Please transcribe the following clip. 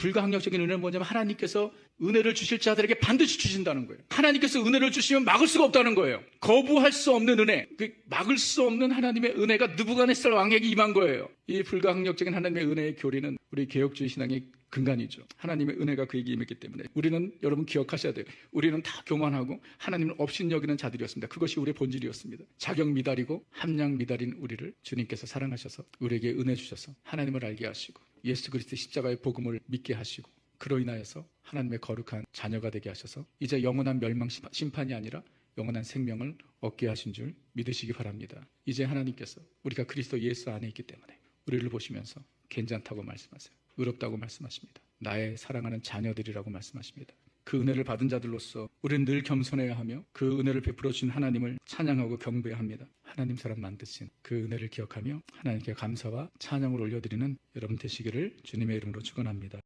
불가항력적인 은혜는 뭐냐면 하나님께서 은혜를 주실 자들에게 반드시 주신다는 거예요. 하나님께서 은혜를 주시면 막을 수가 없다는 거예요. 거부할 수 없는 은혜, 그 막을 수 없는 하나님의 은혜가 느부갓네살 왕에게 임한 거예요. 이 불가항력적인 하나님의 은혜의 교리는 우리 개혁주의 신앙의 근간이죠. 하나님의 은혜가 그에게 임했기 때문에 우리는 여러분 기억하셔야 돼요. 우리는 다 교만하고 하나님을 업신여기는 자들이었습니다. 그것이 우리의 본질이었습니다. 자격 미달이고 함량 미달인 우리를 주님께서 사랑하셔서 우리에게 은혜 주셔서 하나님을 알게 하시고 예수 그리스도 십자가의 복음을 믿게 하시고 그로 인하여서 하나님의 거룩한 자녀가 되게 하셔서 이제 영원한 멸망 심판- 심판이 아니라 영원한 생명을 얻게 하신 줄 믿으시기 바랍니다. 이제 하나님께서 우리가 그리스도 예수 안에 있기 때문에 우리를 보시면서 괜찮다고 말씀하세요. 의롭다고 말씀하십니다. 나의 사랑하는 자녀들이라고 말씀하십니다. 그 은혜를 받은 자들로서 우리는 늘 겸손해야 하며 그 은혜를 베풀어 주신 하나님을 찬양하고 경배해야 합니다. 하나님 사람 만드신 그 은혜를 기억하며 하나님께 감사와 찬양을 올려드리는 여러분 되시기를 주님의 이름으로 축원합니다.